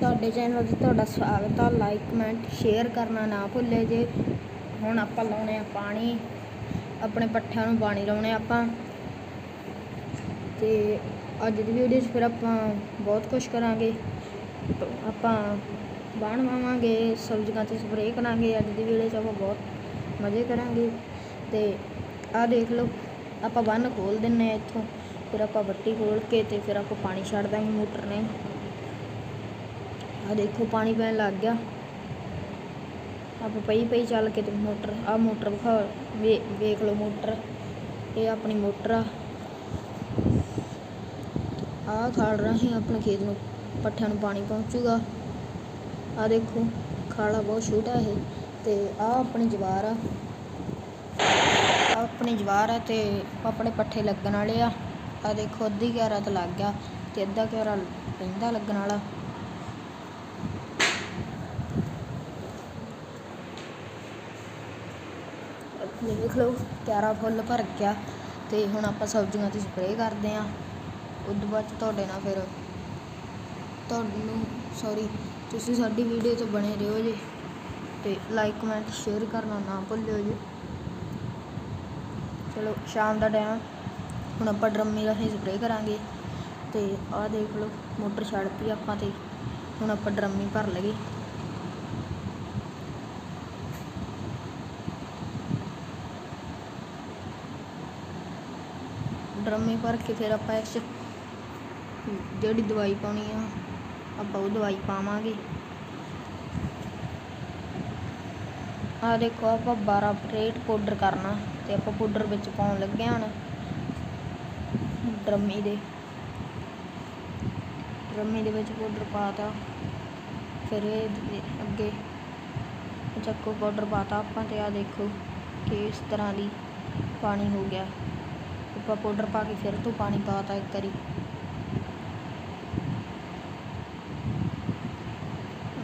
ਸਾਡੇ ਚੈਨਲ 'ਤੇ ਤੁਹਾਡਾ ਸਵਾਗਤ ਆ। ਲਾਈਕ ਕਮੈਂਟ ਸ਼ੇਅਰ ਕਰਨਾ ਨਾ ਭੁੱਲੇ ਜੇ। ਹੁਣ ਆਪਾਂ ਲਾਉਣੇ ਆ ਪਾਣੀ। ਆਪਣੇ ਪੱਠਿਆਂ ਨੂੰ ਪਾਣੀ ਲਾਉਣੇ ਆਪਾਂ। ਤੇ ਅੱਜ ਦੀ ਵੀਡੀਓ 'ਚ ਫਿਰ ਆਪਾਂ ਬਹੁਤ ਕੁਝ ਕਰਾਂਗੇ। ਆਪਾਂ ਬਾਣ ਮਾਵਾਂਗੇ ਸਬਜ਼ੀਆਂ 'ਤੇ ਸਪਰੇਅ ਕਰਾਂਗੇ। ਅੱਜ ਦੀ ਵੀਡੀਓ 'ਚ ਆਪਾਂ ਬਹੁਤ ਮਜ਼ੇ ਕਰਾਂਗੇ। ਤੇ ਆਹ ਦੇਖ ਲਓ, ਆਪਾਂ ਬੰਨ ਖੋਲ ਦਿੰਨੇ ਆ ਇੱਥੋਂ। ਫਿਰ ਆਪਾਂ ਬੱਟੀ ਖੋਲ ਕੇ ਤੇ ਫਿਰ ਆਪਾਂ ਪਾਣੀ ਛੱਡ ਦਾਂਗੇ ਮੋਟਰ ਨੇ। ਆ ਦੇਖੋ, ਪਾਣੀ ਪੈਣ ਲੱਗ ਗਿਆ। ਆਪਾਂ ਪਈ ਪਈ ਚੱਲ ਕੇ ਤੇ ਮੋਟਰ ਆ ਮੋਟਰ ਵਿਖਾ ਵੇ- ਵੇਖ ਲਓ ਮੋਟਰ, ਇਹ ਆਪਣੀ ਮੋਟਰ ਆ। ਆ ਖਾਲ ਰਾਹੀਂ ਆਪਣੇ ਖੇਤ ਨੂੰ, ਪੱਠਿਆਂ ਨੂੰ ਪਾਣੀ ਪਹੁੰਚੂਗਾ। ਆ ਦੇਖੋ, ਖਾਲਾ ਬਹੁਤ ਛੋਟਾ ਹੈ ਤੇ ਆ ਆਪਣੀ ਜਵਾਰ ਆ। ਆਹ ਆਪਣੀ ਜਵਾਰ ਆ ਤੇ ਆਪਣੇ ਪੱਠੇ ਲੱਗਣ ਵਾਲੇ ਆ। ਆ ਦੇਖੋ, ਅੱਧੀ ਕਿਆਰਾ ਤਾਂ ਲੱਗ ਗਿਆ ਤੇ ਅੱਧਾ ਕਿਆਰਾ ਪੈਂਦਾ ਲੱਗਣ ਵਾਲਾ ਇਹ ਦੇਖ ਲਓ ਕਿਆਰਾ ਫੁੱਲ ਭਰ ਗਿਆ ਤੇ ਹੁਣ ਆਪਾਂ ਸਬਜ਼ੀਆਂ ਦੀ ਸਪਰੇਅ ਕਰਦੇ ਆਂ ਉਸ ਤੋਂ ਬਾਅਦ ਤੁਹਾਡੇ ਨਾਲ ਫਿਰ ਤੁਹਾਨੂੰ ਸੌਰੀ ਤੁਸੀਂ ਸਾਡੀ ਵੀਡੀਓ ਤੋਂ ਬਣੇ ਰਹੋ ਜੀ ਤੇ ਲਾਈਕ ਕਮੈਂਟ ਸ਼ੇਅਰ ਕਰਨਾ ਨਾ ਭੁੱਲਿਓ ਜੀ। ਚਲੋ, ਸ਼ਾਮ ਦਾ ਟਾਈਮ ਹੁਣ ਆਪਾਂ ਡਰਮੀ ਰਾਹੀਂ ਸਪਰੇਅ ਕਰਾਂਗੇ ਤੇ ਆਹ ਦੇਖ ਲਓ, ਮੋਟਰ ਛੱਡ ਪਈ ਆਪਾਂ ਤੇ। ਹੁਣ ਆਪਾਂ ਡਰਮੀ ਭਰ ਲਗੇ ਡਰਮੀ ਭਰ ਕੇ ਫਿਰ ਆਪਾਂ ਇਸ ਜਿਹੜੀ ਦਵਾਈ ਪਾਉਣੀ ਆ, ਆਪਾਂ ਉਹ ਦਵਾਈ ਪਾਵਾਂਗੇ। ਆ ਦੇਖੋ, ਆਪਾਂ 12 ਰੇਟ ਪਾਊਡਰ ਕਰਨਾ ਤੇ ਆਪਾਂ ਪਾਊਡਰ ਵਿੱਚ ਪਾਉਣ ਲੱਗੇ ਹਾਂ ਹੁਣ ਡਰਮੀ ਦੇ। ਡਰਮੀ ਦੇ ਵਿੱਚ ਪਾਊਡਰ ਪਾਤਾ ਫਿਰ ਇਹ ਅੱਗੇ ਚੱਕੋ ਪਾਊਡਰ ਪਾਤਾ ਆਪਾਂ ਤੇ ਆ ਦੇਖੋ ਕਿ ਇਸ ਤਰ੍ਹਾਂ ਦੀ ਪਾਣੀ ਹੋ ਗਿਆ। ਆਪਾਂ ਪਾਊਡਰ ਪਾ ਕੇ ਫਿਰ ਤੋਂ ਪਾਣੀ ਪਾਤਾ ਇੱਕ ਵਾਰੀ।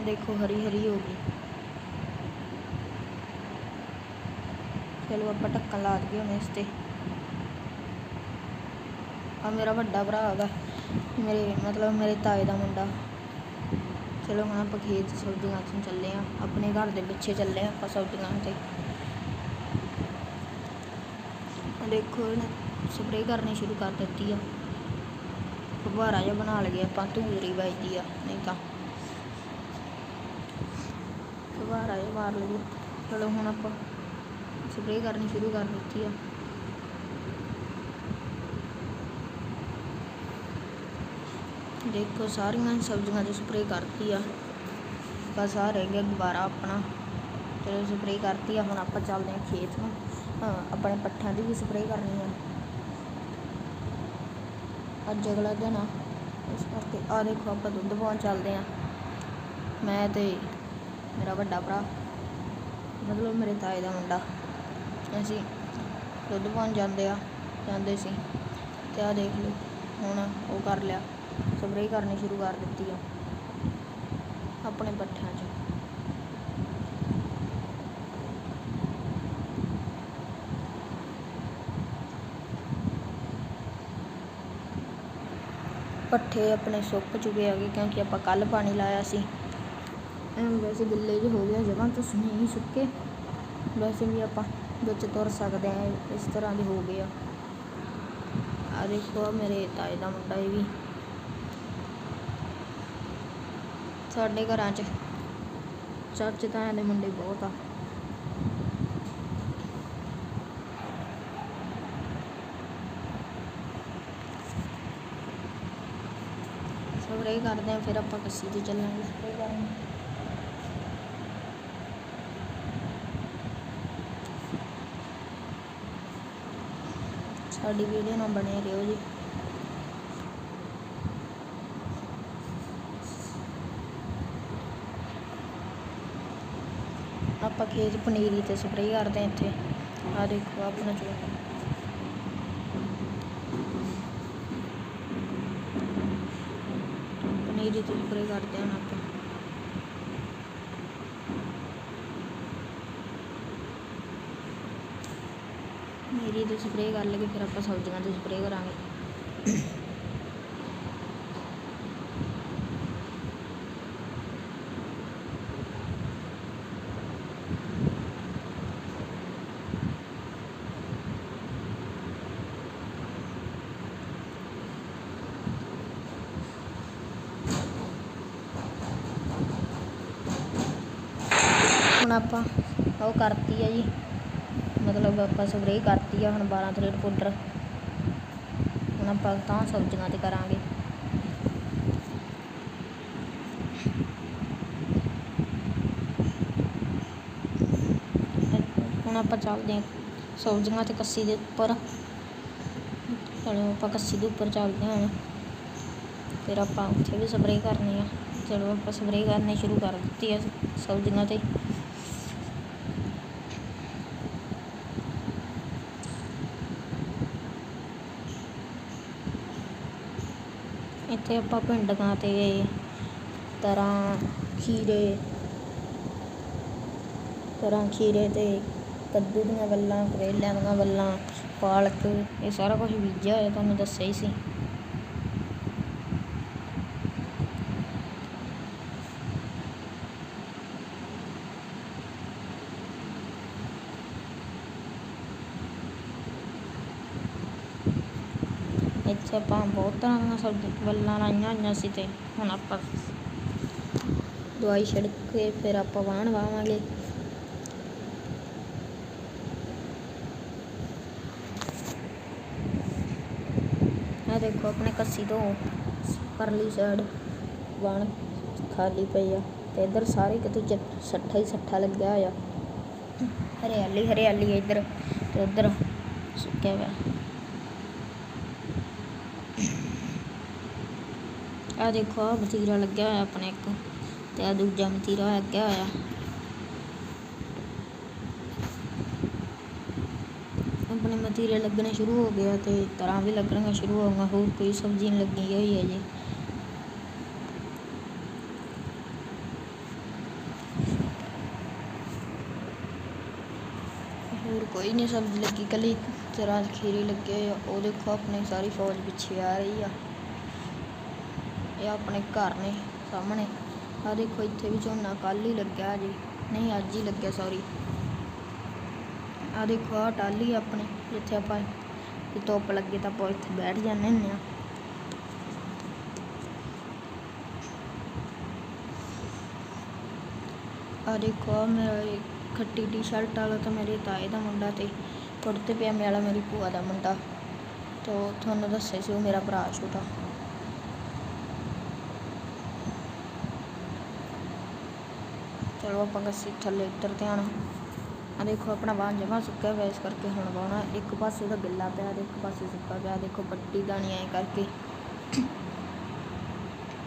ਦੇਖੋ ਹਰੀ ਹਰੀ ਹੋ ਗਈ। ਚਲੋ ਆਪਾਂ ਢੱਕਣ ਲਾ ਦਈਏ ਹੁਣ ਇਸ ਤੇ। ਆ ਮੇਰਾ ਵੱਡਾ ਭਰਾ ਹੈਗਾ ਮੇਰੇ ਮਤਲਬ ਮੇਰੇ ਤਾਏ ਦਾ ਮੁੰਡਾ। ਚਲੋ ਹੁਣ ਆਪਾਂ ਖੇਤ ਸਬਜ਼ੀਆਂ ਤੋਂ ਚੱਲੇ ਆ, ਆਪਣੇ ਘਰ ਦੇ ਪਿੱਛੇ ਚੱਲੇ ਆ ਆਪਾਂ ਸਬਜ਼ੀਆਂ ਤੇ। ਦੇਖੋ ਇਹਨੇ ਸਪਰੇਅ ਕਰਨੀ ਸ਼ੁਰੂ ਕਰ ਦਿੱਤੀ ਆ। ਫੁਹਾਰਾ ਜਿਹਾ ਬਣਾ ਲਗੇ ਆਪਾਂ, ਧੂਰੀ ਵੱਜਦੀ ਆ, ਨਹੀਂ ਤਾਂ। ਫੁਹਾਰਾ ਜਿਹਾ ਮਾਰ ਲਗੇ ਚਲੋ ਹੁਣ ਆਪਾਂ ਸਪਰੇਅ ਕਰਨੀ ਸ਼ੁਰੂ ਕਰ ਦਿੱਤੀ ਆ। ਦੇਖੋ, ਸਾਰੀਆਂ ਸਬਜ਼ੀਆਂ ਦੀ ਸਪਰੇਅ ਕਰਤੀ ਆ। ਬਸ ਆ ਰਹਿ ਗਿਆ ਗੁਬਾਰਾ ਆਪਣਾ। ਚਲੋ ਸਪਰੇਅ ਕਰਤੀ ਆ, ਹੁਣ ਆਪਾਂ ਚੱਲਦੇ ਆ ਖੇਤ ਨੂੰ। ਹਾਂ, ਆਪਣੇ ਪੱਠਿਆਂ ਦੀ ਵੀ ਸਪਰੇਅ ਕਰਨੀ ਆ। ਅੱਜ ਅਗਲਾ ਦਿਨ ਆ। ਇਸ ਕਰਕੇ ਆ ਦੇਖੋ ਆਪਾਂ ਦੁੱਧ ਪਾਉਣ ਚੱਲਦੇ ਆ। ਮੈਂ ਤੇ ਮੇਰਾ ਵੱਡਾ ਭਰਾ, ਮਤਲਬ ਮੇਰੇ ਤਾਏ ਦਾ ਮੁੰਡਾ, ਅਸੀਂ ਦੁੱਧ ਪਾਉਣ ਜਾਂਦੇ ਆ, ਜਾਂਦੇ ਸੀ। ਤੇ ਆ ਦੇਖ ਲਓ, ਹੁਣ ਉਹ ਕਰ ਲਿਆ। ਸਪਰੇਅ ਕਰਨੀ ਸ਼ੁਰੂ ਕਰ ਦਿੱਤੀ ਆ। ਆਪਣੇ ਪੱਠਿਆਂ 'ਚ। ਪੱਠੇ ਆਪਣੇ ਸੁੱਕ ਚੁੱਕੇ ਹੈਗੇ ਕਿਉਂਕਿ ਆਪਾਂ ਕੱਲ ਪਾਣੀ ਲਾਇਆ ਸੀ। ਵੈਸੇ ਗਿੱਲੇ ਜਿਹੇ ਹੋ ਗਿਆ ਜਮਾਂ ਤਾਂ ਨਹੀਂ ਸੁੱਕੇ। ਵੈਸੇ ਵੀ ਆਪਾਂ ਵਿੱਚ ਤੁਰ ਸਕਦੇ ਆ, ਇਸ ਤਰ੍ਹਾਂ ਦੇ ਹੋ ਗਏ ਆ। ਆ ਦੇਖੋ ਮੇਰੇ ਤਾਏ ਦਾ ਮੁੰਡਾ ਇਹ ਵੀ। ਸਾਡੇ ਘਰਾਂ 'ਚ ਚਾਚੇ ਤਾਇਆਂ ਦੇ ਮੁੰਡੇ ਬਹੁਤ ਆ। ਸਪਰੇਅ ਕਰਦੇ ਆ ਫਿਰ ਆਪਾਂ ਕੱਸੀ ਤੇ ਚੱਲਾਂਗੇ। ਸਪਰੇਅ ਕਰਨ ਸਾਡੀ ਵੀਡੀਓ ਨਾਲ ਬਣੇ ਰਹੋ ਜੀ। ਆਪਾਂ ਖੇਤ ਪਨੀਰੀ ਤੇ ਸਪਰੇਅ ਕਰਦੇ ਹਾਂ ਇੱਥੇ। ਆ ਦੇਖੋ, ਆਪਣਾ ਚੋਲਾ। ਪਨੀਰੀ ਤੇ ਸਪਰੇਅ ਕਰਦੇ ਹਾਂ ਆਪਾਂ ਪਨੀਰੀ ਤੇ ਸਪਰੇਅ ਕਰ ਲਗੇ ਫਿਰ ਆਪਾਂ ਸਬਜ਼ੀਆਂ ਤੇ ਸਪਰੇਅ ਕਰਾਂਗੇ। ਆਪਾਂ ਉਹ ਕਰਤੀ ਆ ਜੀ। ਮਤਲਬ ਆਪਾਂ ਸਪਰੇਅ ਕਰਤੀ ਆ ਹੁਣ 12 ਥਰੇਡ ਪਾਊਡਰ ਹੁਣ ਆਪਾਂ ਤਾਂ ਸਬਜ਼ੀਆਂ ਤੇ ਕਰਾਂਗੇ। ਹੁਣ ਆਪਾਂ ਚੱਲਦੇ ਹਾਂ ਸਬਜ਼ੀਆਂ ਤੇ ਕੱਸੀ ਦੇ ਉੱਪਰ। ਚਲੋ ਆਪਾਂ ਕੱਸੀ ਦੇ ਉੱਪਰ ਚੱਲਦੇ ਹਾਂ ਹੁਣ। ਫਿਰ ਆਪਾਂ ਉੱਥੇ ਵੀ ਸਪਰੇਅ ਕਰਨੀ ਆ। ਚਲੋ ਆਪਾਂ ਸਪਰੇਅ ਕਰਨੀ ਸ਼ੁਰੂ ਕਰ ਦਿੱਤੀ ਆ ਸਬਜ਼ੀਆਂ ਤੇ। ਇੱਥੇ ਆਪਾਂ ਭਿੰਡੀਆਂ ਤੇ ਤਰ੍ਹਾਂ ਖੀਰੇ ਤਰ੍ਹਾਂ ਖੀਰੇ ਤੇ ਕੱਦੂ ਦੀਆਂ ਗੱਲਾਂ, ਕਰੇਲਿਆਂ ਦੀਆਂ ਗੱਲਾਂ, ਪਾਲਕ, ਇਹ ਸਾਰਾ ਕੁਝ ਬੀਜਿਆ ਹੋਇਆ, ਤੁਹਾਨੂੰ ਦੱਸਿਆ ਹੀ ਸੀ। ਇੱਥੇ ਆਪਾਂ ਬਹੁਤ ਤਰ੍ਹਾਂ ਦੀਆਂ ਸਬਜ਼ੀ ਵੱਲਾਂ ਲਾਈਆਂ ਹੋਈਆਂ ਸੀ ਤੇ ਹੁਣ ਆਪਾਂ ਦਵਾਈ ਛਿੜਕ ਕੇ ਫਿਰ ਆਪਾਂ ਵਾਹਣ ਵਾਵਾਂਗੇ। ਇਹ ਦੇਖੋ ਆਪਣੇ ਕੱਸੀ ਤੋਂ ਪਰਲੀ ਸਾਈਡ ਵਾਹਣ ਖਾਲੀ ਪਈ ਆ ਤੇ ਇੱਧਰ ਸਾਰੇ ਕਿਤੇ ਸੱਠਾ ਹੀ ਸੱਠਾ ਲੱਗਿਆ ਹੋਇਆ। ਹਰਿਆਲੀ ਹਰਿਆਲੀ ਆ ਇੱਧਰ ਤੇ ਉੱਧਰ ਸੁੱਕਿਆ ਹੋਇਆ। ਆ ਦੇਖੋ ਆ ਮਤੀਰਾ ਲੱਗਿਆ ਹੋਇਆ ਆਪਣੇ ਇੱਕ ਤੇ ਆ ਦੂਜਾ ਮਤੀਰਾ ਲੱਗਿਆ ਹੋਇਆ। ਆਪਣੇ ਮਤੀਰੇ ਲੱਗਣੇ ਸ਼ੁਰੂ ਹੋ ਗਏ ਆ ਤੇ ਤਰ੍ਹਾਂ ਵੀ ਲੱਗਣੀਆਂ ਸ਼ੁਰੂ ਹੋ ਗਈਆਂ, ਹੋਰ ਕੋਈ ਸਬਜ਼ੀ ਨਹੀਂ ਲੱਗੀ ਹੋਈ ਹੈ ਜੀ ਹੋਰ ਕੋਈ ਨਹੀਂ ਸਬਜ਼ੀ ਲੱਗੀ ਕੱਲੀ ਤਰ੍ਹਾਂ ਖੀਰੇ ਲੱਗੇ ਹੋਏ ਆ, ਉਹ ਦੇਖੋ ਆਪਣੀ ਸਾਰੀ ਫੌਜ ਪਿੱਛੇ ਆ ਰਹੀ ਆ। ਇਹ ਆਪਣੇ ਘਰ ਨੇ, ਸਾਹਮਣੇ। ਆ ਦੇਖੋ, ਇੱਥੇ ਵੀ ਝੋਨਾ ਕੱਲ ਹੀ ਲੱਗਿਆ ਜੀ ਨਹੀਂ, ਅੱਜ ਹੀ ਲੱਗਿਆ ਸੌਰੀ ਆ ਦੇਖੋ ਆ ਟਾਲੀ ਆਪਣੀ, ਜਿੱਥੇ ਆਪਾਂ ਜੇ ਧੁੱਪ ਲੱਗੇ ਤਾਂ ਆਪਾਂ ਇੱਥੇ ਬੈਠ ਜਾਂਦੇ ਹੁੰਦੇ ਆ ਆ ਦੇਖੋ, ਆਹ ਮੇਰਾ ਖੱਟੀ ਟੀ-ਸ਼ਰਟ ਵਾਲਾ ਤਾਂ ਮੇਰੇ ਤਾਏ ਦਾ ਮੁੰਡਾ ਤੇ ਕੁੜਤੇ ਪਜਾਮੇ ਵਾਲਾ ਮੇਰੀ ਭੂਆ ਦਾ ਮੁੰਡਾ। ਤੇ ਤੁਹਾਨੂੰ ਦੱਸਿਆ ਸੀ, ਉਹ ਮੇਰਾ ਭਰਾ ਛੋਟਾ। ਚਲੋ ਆਪਾਂ ਕੱਸੀ ਥੱਲੇ ਉੱਤਰ ਧਿਆਨ ਆ ਦੇਖੋ, ਆਪਣਾ ਵਾਹਨ ਜਮਾ ਸੁੱਕਿਆ ਹੋਇਆ ਇਸ ਕਰਕੇ ਹੁਣ ਵਾਹੁਣਾ ਇੱਕ ਪਾਸੇ ਦਾ ਗਿੱਲਾ ਪਿਆ ਤੇ ਇੱਕ ਪਾਸੇ ਸੁੱਕਾ ਪਿਆ। ਦੇਖੋ, ਪੱਟੀ ਦਾਣੀ ਐ ਕਰਕੇ।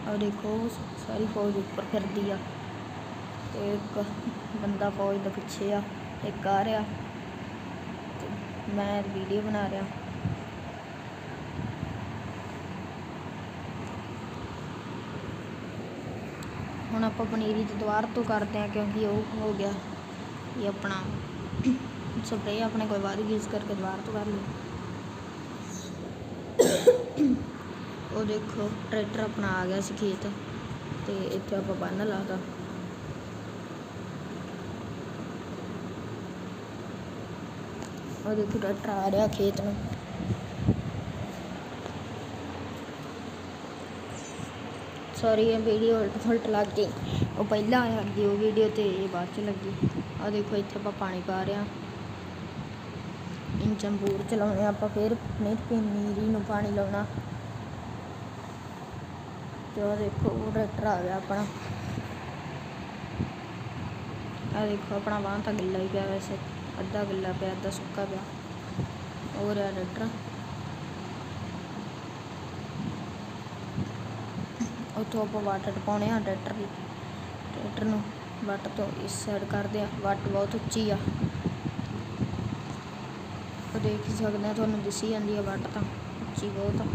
ਆ ਦੇਖੋ ਸਾਰੀ ਫੌਜ ਉੱਪਰ ਫਿਰਦੀ ਆ। ਤੇ ਇੱਕ ਬੰਦਾ ਫੌਜ ਦੇ ਪਿੱਛੇ ਆ, ਇੱਕ ਆ ਰਿਹਾ। ਮੈਂ ਵੀਡੀਓ ਬਣਾ ਰਿਹਾ। ਹੁਣ ਆਪਾਂ ਪਨੀਰੀ ਤੇ ਦੁਬਾਰ ਤੋਂ ਕਰਦੇ ਆ ਕਿਉਂਕਿ ਉਹ ਹੋ ਗਿਆ ਇਹ ਆਪਣਾ ਸਪਰੇਅ ਆਪਣੇ ਕੋਲ ਵੱਧ ਗਈ ਕਰਕੇ ਦੁਬਾਰਾ ਤੋਂ ਕਰ ਲਈ ਉਹ ਦੇਖੋ, ਟਰੈਕਟਰ ਆਪਣਾ ਆ ਗਿਆ ਸੀ ਖੇਤ ਤੇ ਇੱਥੇ ਆਪਾਂ ਬੰਨ ਲਾਤਾ। ਉਹ ਦੇਖੋ, ਟਰੈਕਟਰ ਆ ਰਿਹਾ ਖੇਤ ਨੂੰ। ਸੌਰੀ ਇਹ ਵੀਡੀਓ ਉਲਟ ਫੁਲਟ ਲੱਗ ਗਈ। ਉਹ ਪਹਿਲਾਂ ਆਇਆ ਉਹ ਵੀਡੀਓ ਤੇ ਇਹ ਬਾਅਦ ਚ ਲੱਗੀ। ਆ ਦੇਖੋ, ਇੱਥੇ ਆਪਾਂ ਪਾਣੀ ਪਾ ਰਹੇ ਹਾਂ। ਇੰਜਨ ਬੂਰ ਚਲਾਉਣੇ ਆਪਾਂ ਫਿਰ। ਨਹੀਂ ਪਨੀਰੀ ਨੂੰ ਪਾਣੀ ਲਾਉਣਾ। ਤੇ ਉਹ ਦੇਖੋ ਉਹ ਟਰੈਕਟਰ ਆ ਗਿਆ ਆਪਣਾ। ਆ ਦੇਖੋ, ਆਪਣਾ ਵਾਹਨ ਤਾਂ ਗਿੱਲਾ ਹੀ ਪਿਆ ਵੈਸੇ। ਅੱਧਾ ਗਿੱਲਾ ਪਿਆ, ਅੱਧਾ ਸੁੱਕਾ ਪਿਆ। ਉਹ ਰਿਹਾ ਟਰੈਕਟਰ ਉੱਥੋਂ ਆਪਾਂ ਵਾਟਰ ਟਪਾਉਣੇ ਆ ਟਰੈਕਟਰ ਦੀ। ਟਰੈਕਟਰ ਨੂੰ ਵੱਟ ਤੋਂ ਇਸ ਸਾਈਡ ਕਰਦੇ ਆ। ਵੱਟ ਬਹੁਤ ਉੱਚੀ ਆ। ਉਹ ਦੇਖ ਸਕਦੇ ਆ, ਤੁਹਾਨੂੰ ਦਿਸੀ ਜਾਂਦੀ ਆ ਵੱਟ ਤਾਂ। ਉੱਚੀ ਬਹੁਤ ਆ।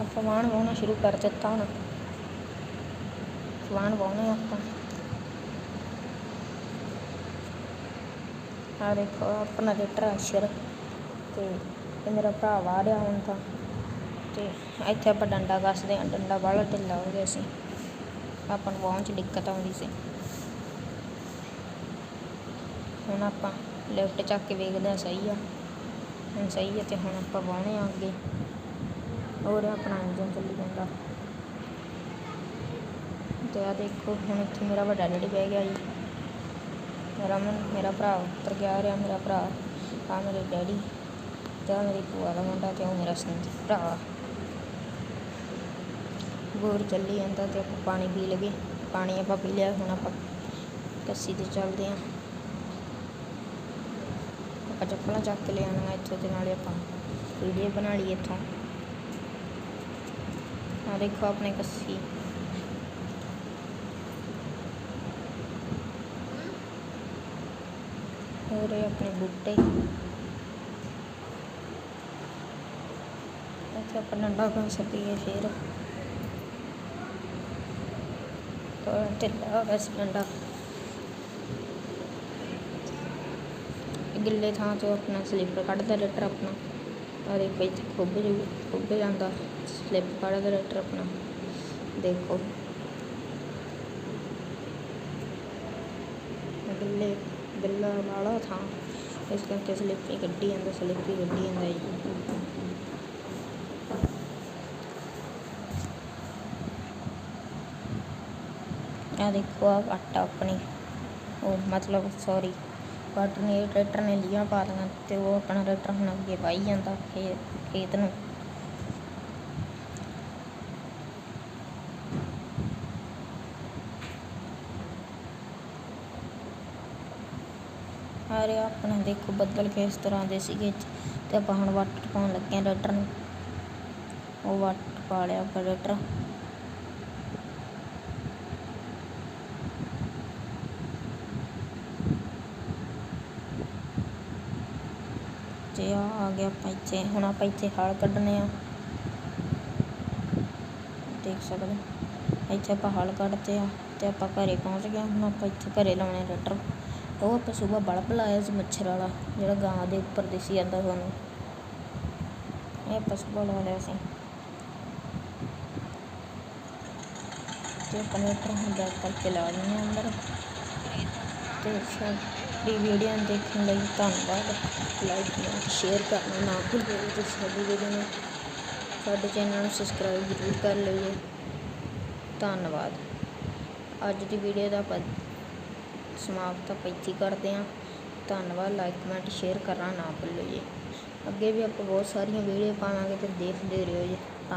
ਆਪਾਂ ਵਾਹਣ ਵਾਹੁਣਾ ਸ਼ੁਰੂ ਕਰ ਦਿੱਤਾ ਹੁਣ। ਵਾਹਣ ਵਾਹੁਣੇ ਆਪਾਂ। ਆ ਦੇਖੋ, ਆਪਣਾ ਟਰੈਕਟਰ ਅਸ਼ਰ ਤੇ ਇਹ ਮੇਰਾ ਭਰਾ ਵਾਹ ਰਿਹਾ ਹੁਣ ਤਾਂ। ਤੇ ਇੱਥੇ ਆਪਾਂ ਡੰਡਾ ਕੱਸਦੇ ਆ ਡੰਡਾ ਵਾਲਾ ਢਿੱਲਾ ਹੋ ਗਿਆ ਸੀ। ਆਪਾਂ ਨੂੰ ਵਾਹੁਣ 'ਚ ਦਿੱਕਤ ਆਉਂਦੀ ਸੀ। ਹੁਣ ਆਪਾਂ ਲਿਫਟ ਚੱਕ ਕੇ ਵੇਖਦੇ ਆ ਸਹੀ ਆ। ਹੁਣ ਸਹੀ ਹੈ ਤੇ ਹੁਣ ਆਪਾਂ ਵਾਹਣੇ ਆ ਅੱਗੇ। ਹੋਰ ਆਪਣਾ ਇੰਜਨ ਚੱਲੀ ਜਾਂਦਾ। ਤੇ ਆ ਦੇਖੋ ਹੁਣ ਇੱਥੇ ਮੇਰਾ ਵੱਡਾ ਡੈਡੀ ਬਹਿ ਗਿਆ ਜੀ ਰਮਨ ਮੇਰਾ ਭਰਾ ਉੱਤਰ ਗਿਆ ਰਿਹਾ ਮੇਰਾ ਭਰਾ ਆ ਮੇਰੇ ਡੈਡੀ ਤੇ ਆਹ ਮੇਰੀ ਭੂਆ ਦਾ ਮੁੰਡਾ ਤੇ ਉਹ ਮੇਰਾ ਸੰਦੀਪ ਭਰਾ ਗੋਰ ਚੱਲੀ ਜਾਂਦਾ ਤੇ ਆਪਾਂ ਪਾਣੀ ਪੀ ਲਗੇ ਪਾਣੀ ਆਪਾਂ ਪੀ ਲਿਆ ਹੁਣ ਆਪਾਂ ਕੱਸੀ ਤੇ ਚੱਲਦੇ ਆਂ ਆਪਾਂ ਚੱਪਲਾਂ ਚੱਕ ਕੇ ਲਿਆਉਣੀਆਂ ਇੱਥੋਂ ਤੇ ਨਾਲੇ ਆਪਾਂ ਵੀਡੀਓ ਬਣਾ ਲਈ ਇੱਥੋਂ ਆ ਦੇਖੋ ਆਪਣੇ ਆਪਣੇ ਬੂਟੇ। ਇੱਥੇ ਆਪਾਂ ਡੰਡਾ ਖਾ ਸਕੀਏ ਫਿਰ। ਥੋੜਾ ਢਿੱਲਾ ਵੈਸੇ ਡੰਡਾ ਗਿੱਲੇ ਥਾਂ ਤੋਂ ਆਪਣਾ ਸਲਿੱਪ ਕੱਢਦਾ ਲੈਟਰ ਆਪਣਾ। ਆ ਦੇਖੋ ਇੱਥੇ ਖੁੱਬ ਜੂ, ਖੁੱਬ ਜਾਂਦਾ। ਸਲਿੱਪ ਕੱਢਦਾ ਲੈਟਰ ਆਪਣਾ। ਦੇਖੋ। ਗਿੱਲੇ ਗਿੱਲਾ ਵਾਲਾ ਥਾਂ। ਇਸ ਕਰਕੇ ਸਲਿੱਪ ਕੱਢੀ ਜਾਂਦਾ, ਸਲਿੱਪ ਕੱਢੀ ਜਾਂਦਾ ਜੀ। ਆ ਦੇਖੋ ਆ ਆਟਾ ਆਪਣੀ। ਉਹ ਮਤਲਬ ਸੌਰੀ ਵਾਟਰ ਨੇ, ਟਰੈਕਟਰ ਨੇ ਲੀਆਂ ਪਾ ਲਈਆਂ ਤੇ ਉਹ ਆਪਣਾ ਟਰੈਕਟਰ ਹੁਣ ਅੱਗੇ ਵਾਹੀ ਜਾਂਦਾ ਖੇਤ ਨੂੰ। ਆ ਰਿਹਾ। ਆਪਣਾ ਦੇਖੋ ਬੱਦਲ ਕਿਸ ਤਰ੍ਹਾਂ ਦੇ ਸੀਗੇ ਤੇ ਆਪਾਂ ਹੁਣ ਵਾਟਰ ਪਾਉਣ ਲੱਗੇ ਹਾਂ ਟਰੈਕਟਰ ਨੂੰ। ਉਹ ਵਾਟਰ ਪਾ ਲਿਆ ਆਪਾਂ ਟਰੈਕਟਰ ਤੇ ਆ ਆ ਗਿਆ ਆਪਾਂ ਇੱਥੇ। ਹੁਣ ਆਪਾਂ ਇੱਥੇ ਹਾਲ ਕੱਢਣੇ ਆ। ਦੇਖ ਸਕਦੇ ਇੱਥੇ ਆਪਾਂ ਹਲ ਕੱਢਤੇ ਆ ਤੇ ਆਪਾਂ ਘਰੇ ਪਹੁੰਚ ਗਏ ਹੁਣ ਆਪਾਂ ਇੱਥੇ ਘਰੇ ਲਾਉਣੇ ਟਰੈਕਟਰ ਉਹ ਆਪਾਂ ਸਵੇਰ ਬਲਬ ਲਾਇਆ ਸੀ ਮੱਛਰ ਵਾਲਾ, ਜਿਹੜਾ ਗਾਂ ਦੇ ਉੱਪਰ ਦਿਸੀ ਜਾਂਦਾ ਤੁਹਾਨੂੰ ਇਹ ਆਪਾਂ ਸਵੇਰ ਲਾ ਲਿਆ ਸੀ। ਤੇ ਆਪਾਂ ਹੁਣ ਬੈਕ ਕਰਕੇ ਲਾ ਦਿੰਦੇ ਹਾਂ ਅੰਦਰ। ਤੇ ਸਾਡੀ ਵੀਡੀਓ ਨੂੰ ਦੇਖਣ ਲਈ ਧੰਨਵਾਦ। ਲਾਈਕ ਨਾਲ ਸ਼ੇਅਰ ਕਰਨਾ ਨਾ ਭੁੱਲਿਓ ਤੇ ਸਾਡੀ ਵੀਡੀਓ ਨੂੰ। ਸਾਡੇ ਚੈਨਲ ਨੂੰ ਸਬਸਕ੍ਰਾਈਬ ਜ਼ਰੂਰ ਕਰ ਲਈਏ ਧੰਨਵਾਦ। ਅੱਜ ਦੀ ਵੀਡੀਓ ਦਾ ਆਪਾਂ ਸਮਾਪਤ ਆਪਾਂ ਇੱਥੇ ਕਰਦੇ ਹਾਂ। ਧੰਨਵਾਦ ਲਾਈਕ ਕਮੈਂਟ ਸ਼ੇਅਰ ਕਰਨਾ ਨਾ ਭੁੱਲਿਓ ਜੀ। ਅੱਗੇ ਵੀ ਆਪਾਂ ਬਹੁਤ ਸਾਰੀਆਂ ਵੀਡੀਓ ਪਾਵਾਂਗੇ ਤੇ ਦੇਖਦੇ ਰਹੋ ਜੀ।